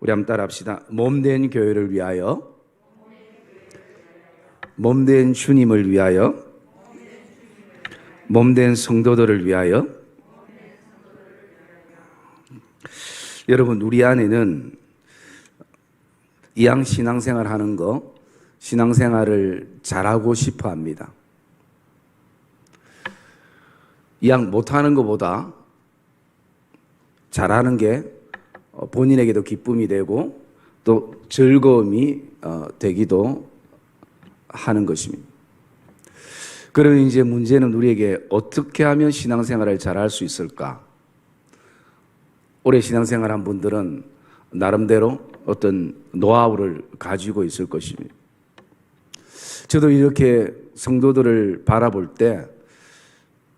우리 한번 따라합시다. 몸된 교회를 위하여, 몸된 주님을 위하여, 몸된 성도들을 위하여. 여러분, 우리 안에는 이양 신앙생활 하는 거, 신앙생활을 잘하고 싶어 합니다. 이양 못하는 것보다 잘하는 게 어, 본인에게도 기쁨이 되고 또 즐거움이 어, 되기도 하는 것입니다. 그러면 이제 문제는 우리에게 어떻게 하면 신앙생활을 잘 할 수 있을까? 오래 신앙생활 한 분들은 나름대로 어떤 노하우를 가지고 있을 것입니다. 저도 이렇게 성도들을 바라볼 때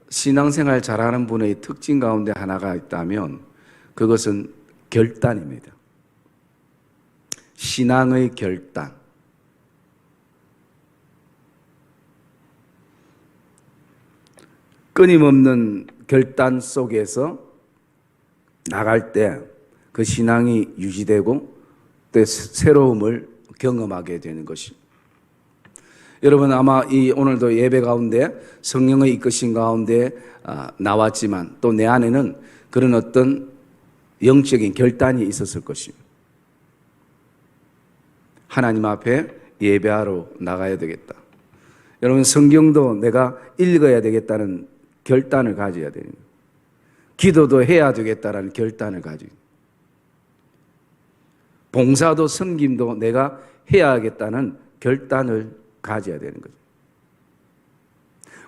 신앙생활 잘하는 분의 특징 가운데 하나가 있다면 그것은 결단입니다. 신앙의 결단. 끊임없는 결단 속에서 나갈 때 그 신앙이 유지되고 또 새로움을 경험하게 되는 것입니다. 여러분 아마 이 오늘도 예배 가운데 성령의 이끄신 가운데 아, 나왔지만 또 내 안에는 그런 어떤 영적인 결단이 있었을 것입니다. 하나님 앞에 예배하러 나가야 되겠다. 여러분 성경도 내가 읽어야 되겠다는 결단을 가져야 됩니다. 기도도 해야 되겠다라는 결단을 가지고 봉사도 섬김도 내가 해야겠다는 결단을 가져야 되는 거죠.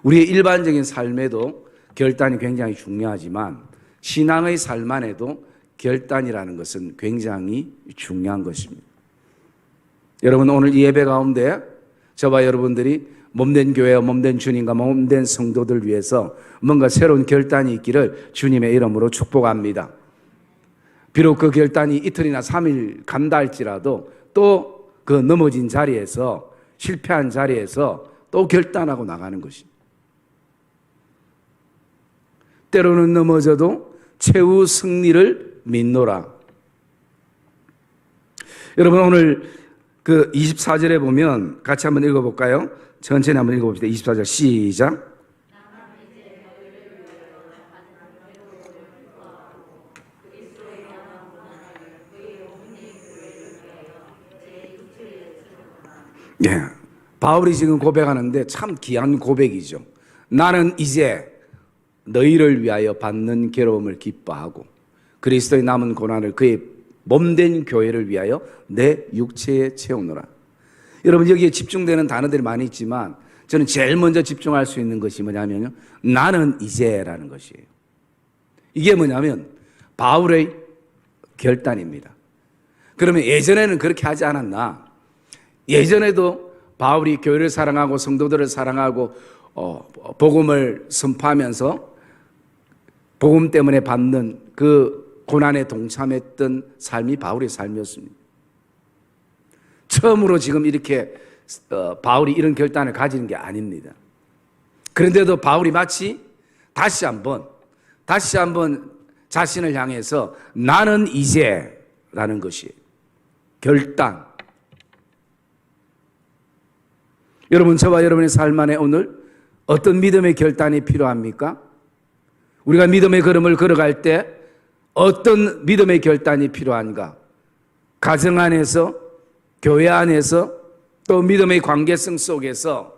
우리의 일반적인 삶에도 결단이 굉장히 중요하지만 신앙의 삶 안에도 결단이라는 것은 굉장히 중요한 것입니다. 여러분 오늘 이 예배 가운데 저와 여러분들이 몸된 교회와 몸된 주님과 몸된 성도들 위해서 뭔가 새로운 결단이 있기를 주님의 이름으로 축복합니다. 비록 그 결단이 이틀이나 삼일 간다 할지라도 또 그 넘어진 자리에서 실패한 자리에서 또 결단하고 나가는 것입니다. 때로는 넘어져도 최후 승리를 믿노라. 여러분 오늘 그 24절에 보면 같이 한번 읽어볼까요? 천천히 한번 읽어봅시다. 24절 시작. 예. 바울이 지금 고백하는데 참 귀한 고백이죠. 나는 이제 너희를 위하여 받는 괴로움을 기뻐하고 그리스도의 남은 고난을 그의 몸된 교회를 위하여 내 육체에 채우노라. 여러분 여기에 집중되는 단어들이 많이 있지만 저는 제일 먼저 집중할 수 있는 것이 뭐냐면요. 나는 이제라는 것이에요. 이게 뭐냐면 바울의 결단입니다. 그러면 예전에는 그렇게 하지 않았나? 예전에도 바울이 교회를 사랑하고 성도들을 사랑하고 어, 복음을 선포하면서 복음 때문에 받는 그 고난에 동참했던 삶이 바울의 삶이었습니다. 처음으로 지금 이렇게 어, 바울이 이런 결단을 가지는 게 아닙니다. 그런데도 바울이 마치 다시 한번 다시 한번 자신을 향해서 나는 이제라는 것이 결단 여러분, 저와 여러분의 삶 안에 오늘 어떤 믿음의 결단이 필요합니까? 우리가 믿음의 걸음을 걸어갈 때 어떤 믿음의 결단이 필요한가? 가정 안에서, 교회 안에서, 또 믿음의 관계성 속에서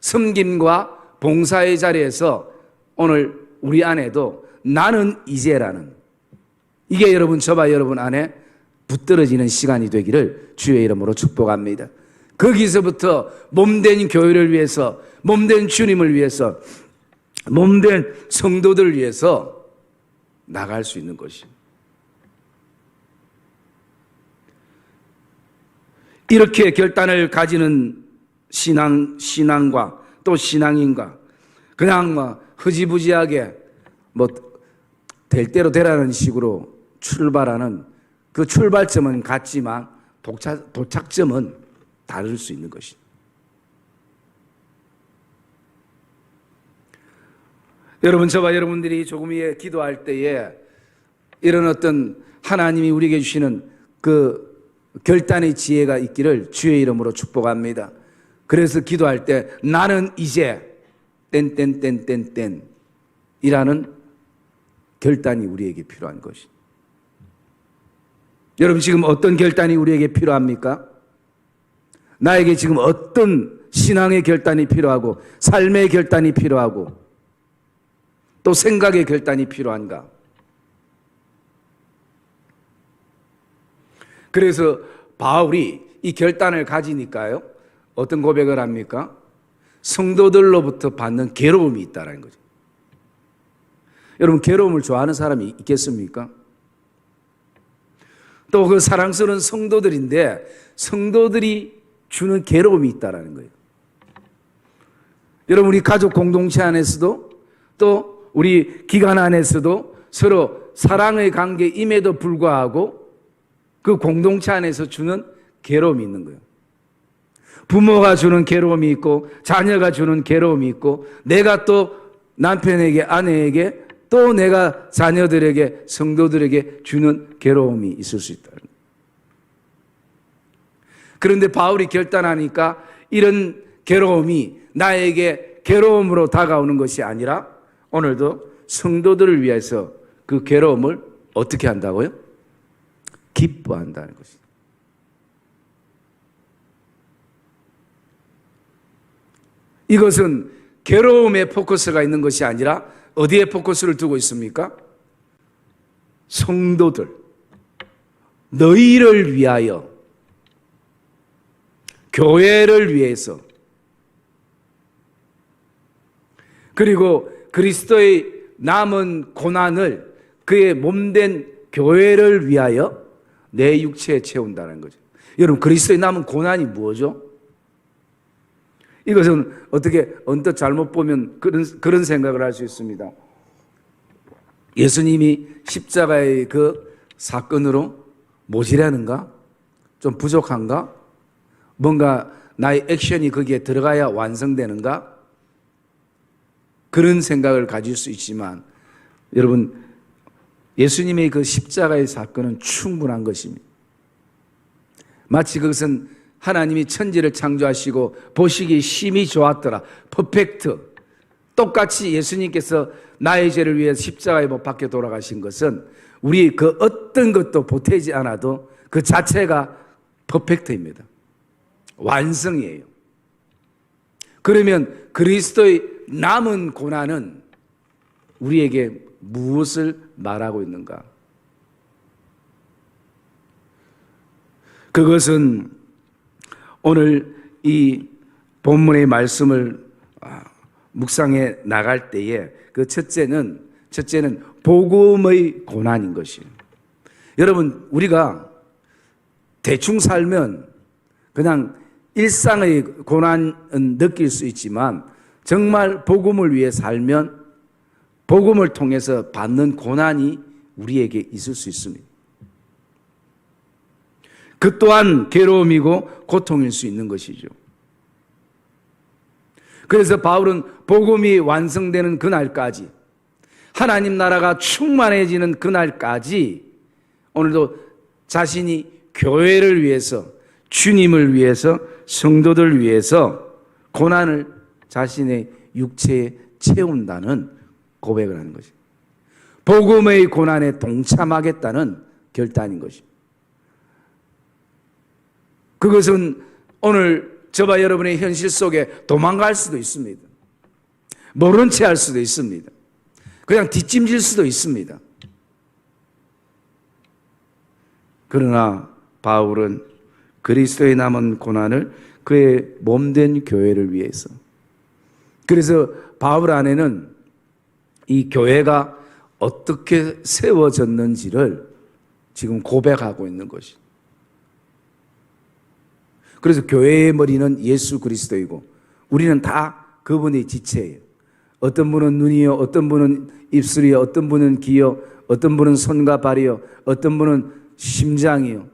섬김과 봉사의 자리에서 오늘 우리 안에도 나는 이제라는 이게 여러분, 저와 여러분 안에 붙들어지는 시간이 되기를 주의 이름으로 축복합니다. 거기서부터 몸된 교회를 위해서, 몸된 주님을 위해서, 몸된 성도들을 위해서 나갈 수 있는 것이. 이렇게 결단을 가지는 신앙, 신앙과 또 신앙인과 그냥 뭐 흐지부지하게 뭐 될 대로 되라는 식으로 출발하는 그 출발점은 같지만 도착, 도착점은 다를 수 있는 것이. 여러분 저와 여러분들이 조금 위에 기도할 때에 이런 어떤 하나님이 우리에게 주시는 그 결단의 지혜가 있기를 주의 이름으로 축복합니다. 그래서 기도할 때 나는 이제 땐땐땐땐땐 이라는 결단이 우리에게 필요한 것이. 여러분 지금 어떤 결단이 우리에게 필요합니까? 나에게 지금 어떤 신앙의 결단이 필요하고 삶의 결단이 필요하고 또 생각의 결단이 필요한가? 그래서 바울이 이 결단을 가지니까요. 어떤 고백을 합니까? 성도들로부터 받는 괴로움이 있다라는 거죠. 여러분 괴로움을 좋아하는 사람이 있겠습니까? 또 그 사랑스러운 성도들인데 성도들이 주는 괴로움이 있다라는 거예요. 여러분 우리 가족 공동체 안에서도 또 우리 기관 안에서도 서로 사랑의 관계임에도 불구하고 그 공동체 안에서 주는 괴로움이 있는 거예요. 부모가 주는 괴로움이 있고 자녀가 주는 괴로움이 있고 내가 또 남편에게 아내에게 또 내가 자녀들에게 성도들에게 주는 괴로움이 있을 수 있다. 그런데 바울이 결단하니까 이런 괴로움이 나에게 괴로움으로 다가오는 것이 아니라 오늘도 성도들을 위해서 그 괴로움을 어떻게 한다고요? 기뻐한다는 것입니다. 이것은 괴로움에 포커스가 있는 것이 아니라 어디에 포커스를 두고 있습니까? 성도들, 너희를 위하여, 교회를 위해서, 그리고 그리스도의 남은 고난을 그의 몸된 교회를 위하여 내 육체에 채운다는 거죠. 여러분, 그리스도의 남은 고난이 뭐죠? 이것은 어떻게 언뜻 잘못 보면 그런, 그런 생각을 할 수 있습니다. 예수님이 십자가의 그 사건으로 모자라는가? 좀 부족한가? 뭔가 나의 액션이 거기에 들어가야 완성되는가? 그런 생각을 가질 수 있지만 여러분 예수님의 그 십자가의 사건은 충분한 것입니다. 마치 그것은 하나님이 천지를 창조하시고 보시기 심히 좋았더라. 퍼펙트. 똑같이 예수님께서 나의 죄를 위해 십자가에 못 박혀 돌아가신 것은 우리 그 어떤 것도 보태지 않아도 그 자체가 퍼펙트입니다. 완성이에요. 그러면 그리스도의 남은 고난은 우리에게 무엇을 말하고 있는가? 그것은 오늘 이 본문의 말씀을 아, 묵상해 나갈 때에 그 첫째는 첫째는 복음의 고난인 것이에요. 여러분 우리가 대충 살면 그냥 일상의 고난은 느낄 수 있지만 정말 복음을 위해 살면 복음을 통해서 받는 고난이 우리에게 있을 수 있습니다. 그 또한 괴로움이고 고통일 수 있는 것이죠. 그래서 바울은 복음이 완성되는 그날까지 하나님 나라가 충만해지는 그날까지 오늘도 자신이 교회를 위해서 주님을 위해서 성도들 위해서 고난을 자신의 육체에 채운다는 고백을 하는 것입니다. 복음의 고난에 동참하겠다는 결단인 것입니다. 그것은 오늘 저와 여러분의 현실 속에 도망갈 수도 있습니다. 모른 채 할 수도 있습니다. 그냥 뒷짐질 수도 있습니다. 그러나 바울은 그리스도의 남은 고난을 그의 몸된 교회를 위해서 그래서 바울 안에는 이 교회가 어떻게 세워졌는지를 지금 고백하고 있는 것이. 그래서 교회의 머리는 예수 그리스도이고 우리는 다 그분의 지체예요. 어떤 분은 눈이요, 어떤 분은 입술이요, 어떤 분은 귀요, 어떤 분은 손과 발이요, 어떤 분은 심장이요.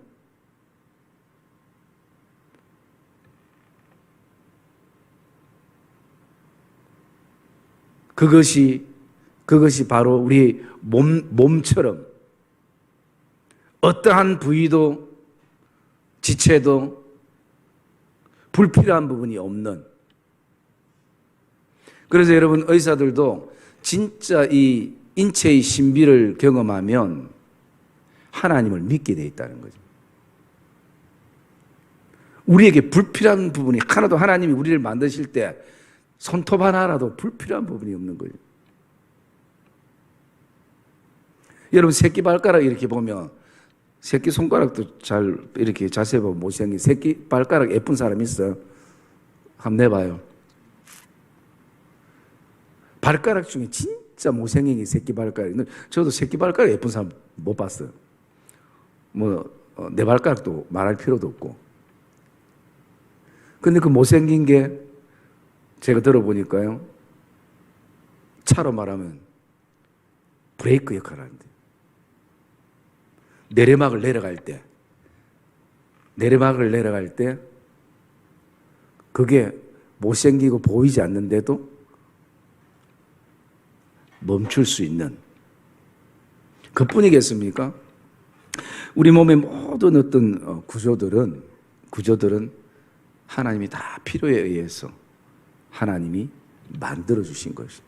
그것이 그것이 바로 우리 몸 몸처럼 어떠한 부위도 지체도 불필요한 부분이 없는 그래서 여러분 의사들도 진짜 이 인체의 신비를 경험하면 하나님을 믿게 돼 있다는 거죠. 우리에게 불필요한 부분이 하나도 하나님이 우리를 만드실 때 손톱 하나라도 불필요한 부분이 없는 거예요. 여러분 새끼 발가락 이렇게 보면 새끼 손가락도 잘 이렇게 자세히 보면 못생긴 새끼 발가락 예쁜 사람 있어요? 한번 내봐요. 발가락 중에 진짜 못생긴 게 새끼 발가락. 저도 새끼 발가락 예쁜 사람 못 봤어요. 뭐, 어, 내 발가락도 말할 필요도 없고. 근데 그 못생긴 게 제가 들어보니까요. 차로 말하면 브레이크 역할을 하는데. 내리막을 내려갈 때, 내리막을 내려갈 때, 그게 못생기고 보이지 않는데도 멈출 수 있는 그뿐이겠습니까? 우리 몸의 모든 어떤 어, 구조들은 구조들은 하나님이 다 필요에 의해서 하나님이 만들어 주신 것이.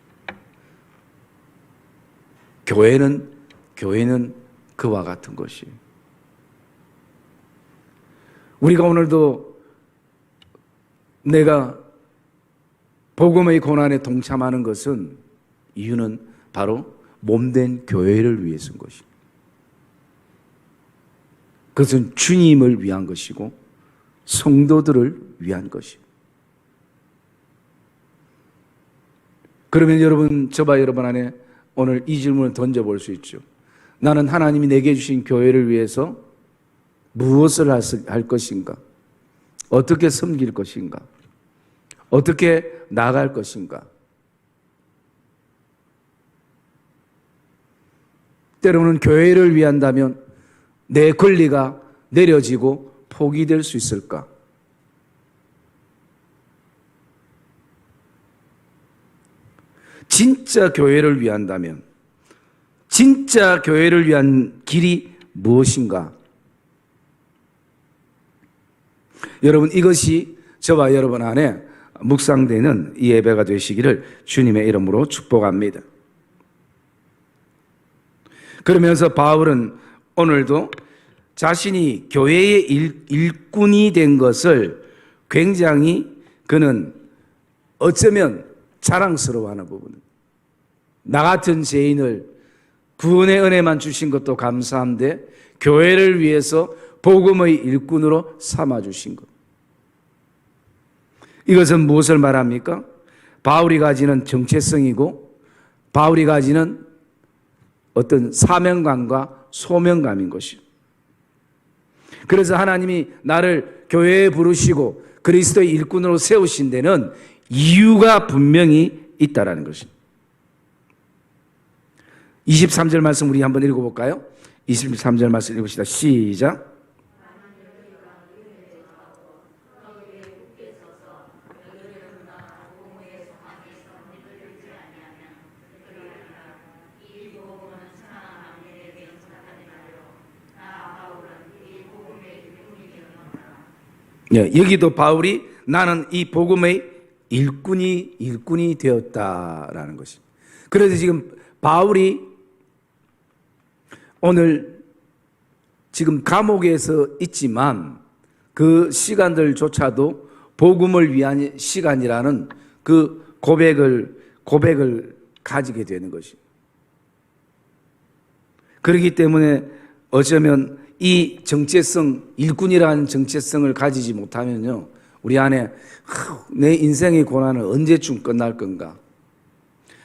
교회는 교회는 그와 같은 것이. 우리가 오늘도 내가 복음의 고난에 동참하는 것은 이유는 바로 몸된 교회를 위해서인 것입니다. 그것은 주님을 위한 것이고 성도들을 위한 것입니다. 그러면 여러분, 저봐 여러분 안에 오늘 이 질문을 던져볼 수 있죠. 나는 하나님이 내게 주신 교회를 위해서 무엇을 할 것인가? 어떻게 섬길 것인가? 어떻게 나갈 것인가? 때로는 교회를 위한다면 내 권리가 내려지고 포기될 수 있을까? 진짜 교회를 위한다면, 진짜 교회를 위한 길이 무엇인가? 여러분, 이것이 저와 여러분 안에 묵상되는 이 예배가 되시기를 주님의 이름으로 축복합니다. 그러면서 바울은 오늘도 자신이 교회의 일, 일꾼이 된 것을 굉장히 그는 어쩌면 자랑스러워하는 부분. 나 같은 죄인을 구원의 은혜만 주신 것도 감사한데 교회를 위해서 복음의 일꾼으로 삼아 주신 것. 이것은 무엇을 말합니까? 바울이 가지는 정체성이고 바울이 가지는 어떤 사명감과 소명감인 것이요. 그래서 하나님이 나를 교회에 부르시고 그리스도의 일꾼으로 세우신 데는 이유가 분명히 있다라는 것입니다. 23절 말씀 우리 한번 읽어볼까요? 23절 말씀 읽읍시다. 시작. 예, 여기도 바울이 나는 이 복음의 일꾼이 일꾼이 되었다라는 것이. 그래서 지금 바울이 오늘 지금 감옥에서 있지만 그 시간들조차도 복음을 위한 시간이라는 그 고백을 고백을 가지게 되는 것이. 그렇기 때문에 어쩌면 이 정체성, 일꾼이라는 정체성을 가지지 못하면요, 우리 안에 내 인생의 고난은 언제쯤 끝날 건가?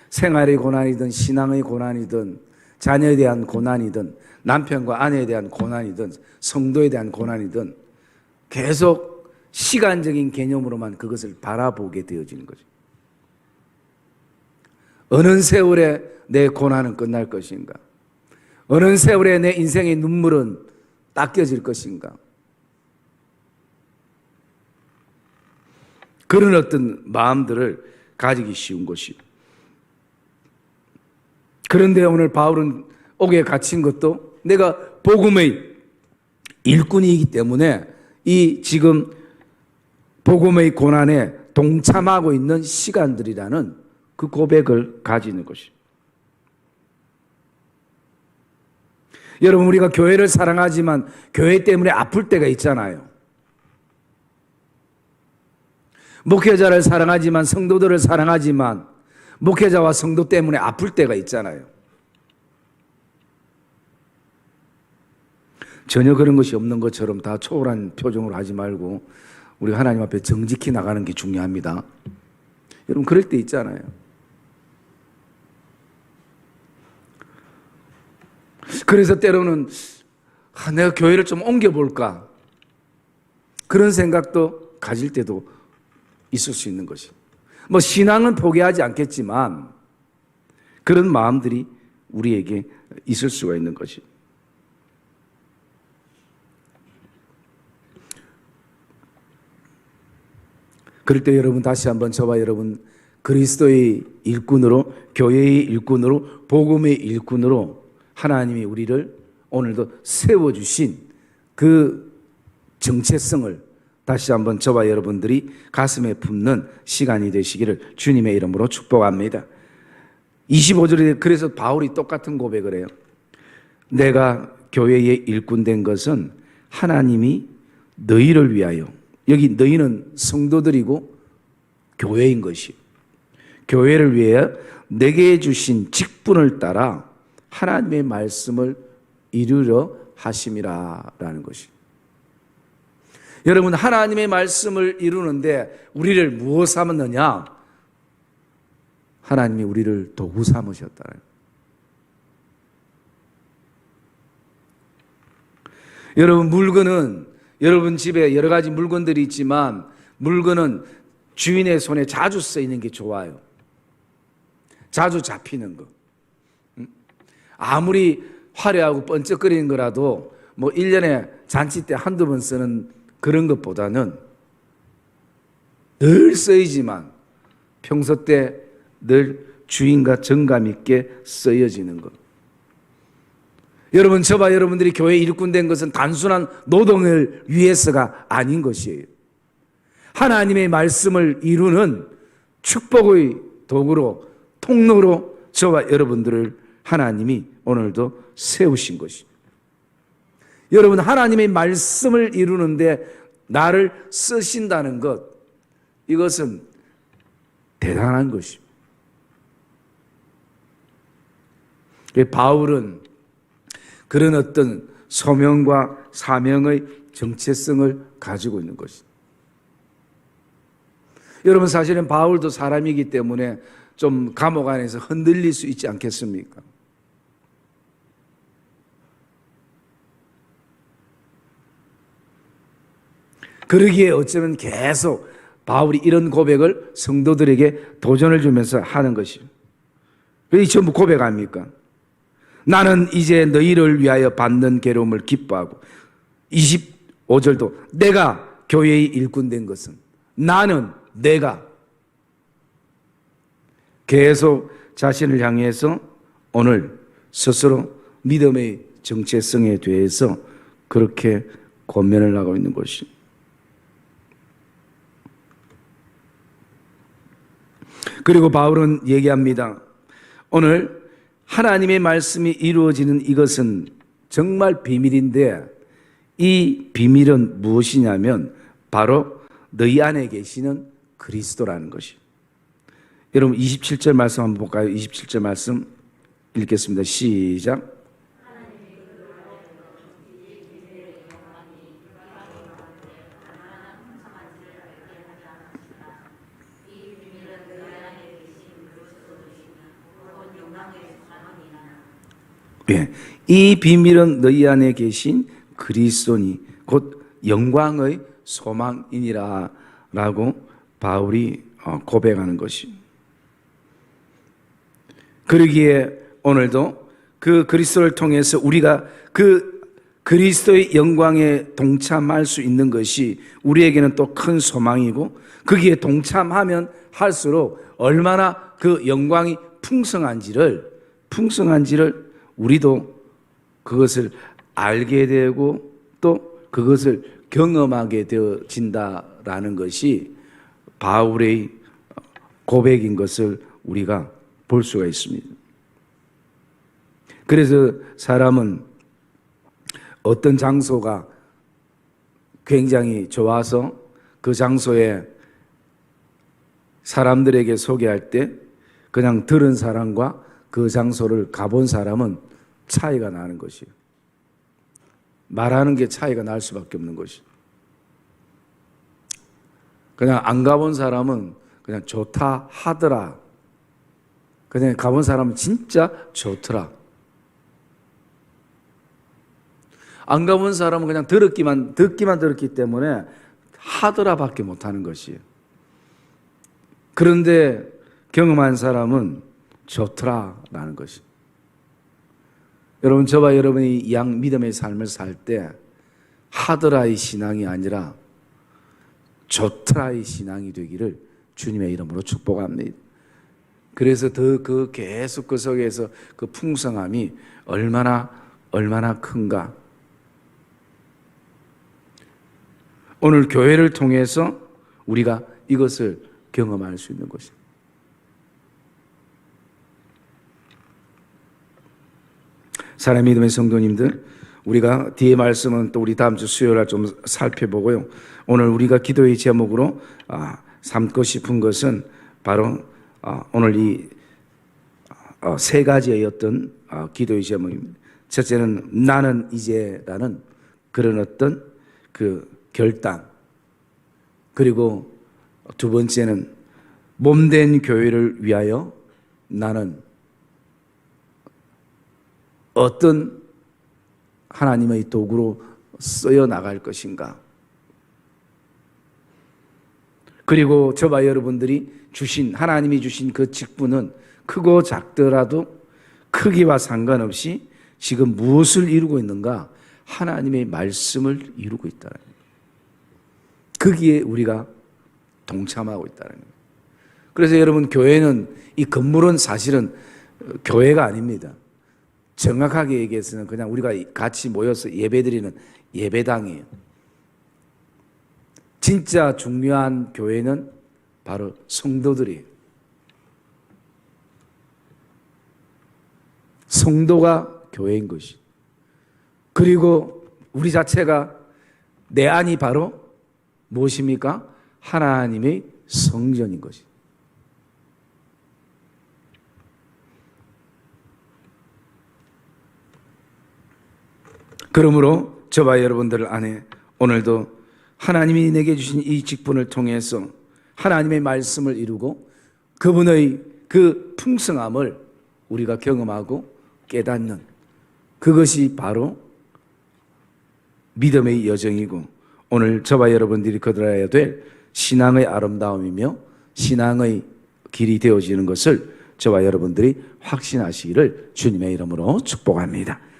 생활의 고난이든 신앙의 고난이든 자녀에 대한 고난이든 남편과 아내에 대한 고난이든 성도에 대한 고난이든 계속 시간적인 개념으로만 그것을 바라보게 되어지는 거죠. 어느 세월에 내 고난은 끝날 것인가? 어느 세월에 내 인생의 눈물은 닦여질 것인가? 그런 어떤 마음들을 가지기 쉬운 것이. 그런데 오늘 바울은 옥에 갇힌 것도 내가 복음의 일꾼이기 때문에 이 지금 복음의 고난에 동참하고 있는 시간들이라는 그 고백을 가지는 것입니다. 여러분 우리가 교회를 사랑하지만 교회 때문에 아플 때가 있잖아요. 목회자를 사랑하지만 성도들을 사랑하지만 목회자와 성도 때문에 아플 때가 있잖아요. 전혀 그런 것이 없는 것처럼 다 초월한 표정으로 하지 말고 우리 하나님 앞에 정직히 나가는 게 중요합니다. 여러분 그럴 때 있잖아요. 그래서 때로는 아, 내가 교회를 좀 옮겨볼까 그런 생각도 가질 때도 있을 수 있는 것이. 뭐 신앙은 포기하지 않겠지만 그런 마음들이 우리에게 있을 수가 있는 것이. 그럴 때 여러분 다시 한번 저와 여러분 그리스도의 일꾼으로 교회의 일꾼으로 복음의 일꾼으로 하나님이 우리를 오늘도 세워 주신 그 정체성을 다시 한번 저와 여러분들이 가슴에 품는 시간이 되시기를 주님의 이름으로 축복합니다. 25절에 그래서 바울이 똑같은 고백을 해요. 내가 교회의 일꾼 된 것은 하나님이 너희를 위하여 여기 너희는 성도들이고 교회인 것이 교회를 위해 내게 주신 직분을 따라 하나님의 말씀을 이루려 하심이라라는 것이. 여러분 하나님의 말씀을 이루는데 우리를 무엇 삼았느냐? 하나님이 우리를 도구 삼으셨다. 여러분 물건은 여러분 집에 여러 가지 물건들이 있지만 물건은 주인의 손에 자주 쓰이는 게 좋아요. 자주 잡히는 거. 음? 아무리 화려하고 번쩍거리는 거라도 뭐 1년에 잔치 때 한두 번 쓰는 그런 것보다는 늘 쓰이지만 평소 때 늘 주인과 정감 있게 쓰여지는 것. 여러분, 저와 여러분들이 교회 일꾼 된 것은 단순한 노동을 위해서가 아닌 것이에요. 하나님의 말씀을 이루는 축복의 도구로, 통로로 저와 여러분들을 하나님이 오늘도 세우신 것이. 여러분, 하나님의 말씀을 이루는데 나를 쓰신다는 것, 이것은 대단한 것입니다. 바울은 그런 어떤 소명과 사명의 정체성을 가지고 있는 것입니다. 여러분 사실은 바울도 사람이기 때문에 좀 감옥 안에서 흔들릴 수 있지 않겠습니까? 그러기에 어쩌면 계속 바울이 이런 고백을 성도들에게 도전을 주면서 하는 것이죠. 이 전부 고백 아닙니까? 나는 이제 너희를 위하여 받는 괴로움을 기뻐하고 25절도 내가 교회의 일꾼 된 것은 나는 내가 계속 자신을 향해서 오늘 스스로 믿음의 정체성에 대해서 그렇게 권면을 하고 있는 것이. 그리고 바울은 얘기합니다. 오늘 하나님의 말씀이 이루어지는 이것은 정말 비밀인데 이 비밀은 무엇이냐면 바로 너희 안에 계시는 그리스도라는 것이. 여러분 27절 말씀 한번 볼까요? 27절 말씀 읽겠습니다. 시작. 예. 이 비밀은 너희 안에 계신 그리스도니 곧 영광의 소망이니라 라고 바울이 어, 고백하는 것이. 그러기에 오늘도 그 그리스도를 통해서 우리가 그 그리스도의 영광에 동참할 수 있는 것이 우리에게는 또 큰 소망이고 거기에 동참하면 할수록 얼마나 그 영광이 풍성한지를 풍성한지를 우리도 그것을 알게 되고 또 그것을 경험하게 되어진다라는 것이 바울의 고백인 것을 우리가 볼 수가 있습니다. 그래서 사람은 어떤 장소가 굉장히 좋아서 그 장소에 사람들에게 소개할 때 그냥 들은 사람과 그 장소를 가본 사람은 차이가 나는 것이에요. 말하는 게 차이가 날 수밖에 없는 것이. 그냥 안 가본 사람은 그냥 좋다 하더라. 그냥 가본 사람은 진짜 좋더라. 안 가본 사람은 그냥 들었기만 듣기만 들었기 때문에 하더라밖에 못 하는 것이에요. 그런데 경험한 사람은 좋더라라는 것이. 여러분 저와 여러분이 이양 믿음의 삶을 살 때 하더라의 신앙이 아니라 좋더라의 신앙이 되기를 주님의 이름으로 축복합니다. 그래서 더 그 계속 그 속에서 그 풍성함이 얼마나 얼마나 큰가. 오늘 교회를 통해서 우리가 이것을 경험할 수 있는 것입니다. 사람 믿음의 성도님들, 우리가 뒤에 말씀은 또 우리 다음 주 수요일 날 좀 살펴보고요. 오늘 우리가 기도의 제목으로 아, 삼고 싶은 것은 바로 아, 오늘 이 어, 세 가지의 어떤 아, 기도의 제목입니다. 첫째는 나는 이제라는 그런 어떤 그 결단. 그리고 두 번째는 몸된 교회를 위하여 나는 어떤 하나님의 도구로 쓰여 나갈 것인가. 그리고 저와 여러분들이 주신, 하나님이 주신 그 직분은 크고 작더라도 크기와 상관없이 지금 무엇을 이루고 있는가? 하나님의 말씀을 이루고 있다는 거예요. 거기에 우리가 동참하고 있다는 거예요. 그래서 여러분, 교회는 이 건물은 사실은 교회가 아닙니다. 정확하게 얘기해서는 그냥 우리가 같이 모여서 예배드리는 예배당이에요. 진짜 중요한 교회는 바로 성도들이에요. 성도가 교회인 것이. 그리고 우리 자체가 내 안이 바로 무엇입니까? 하나님의 성전인 것이. 그러므로 저와 여러분들 안에 오늘도 하나님이 내게 주신 이 직분을 통해서 하나님의 말씀을 이루고 그분의 그 풍성함을 우리가 경험하고 깨닫는 그것이 바로 믿음의 여정이고 오늘 저와 여러분들이 거들어야 될 신앙의 아름다움이며 신앙의 길이 되어지는 것을 저와 여러분들이 확신하시기를 주님의 이름으로 축복합니다.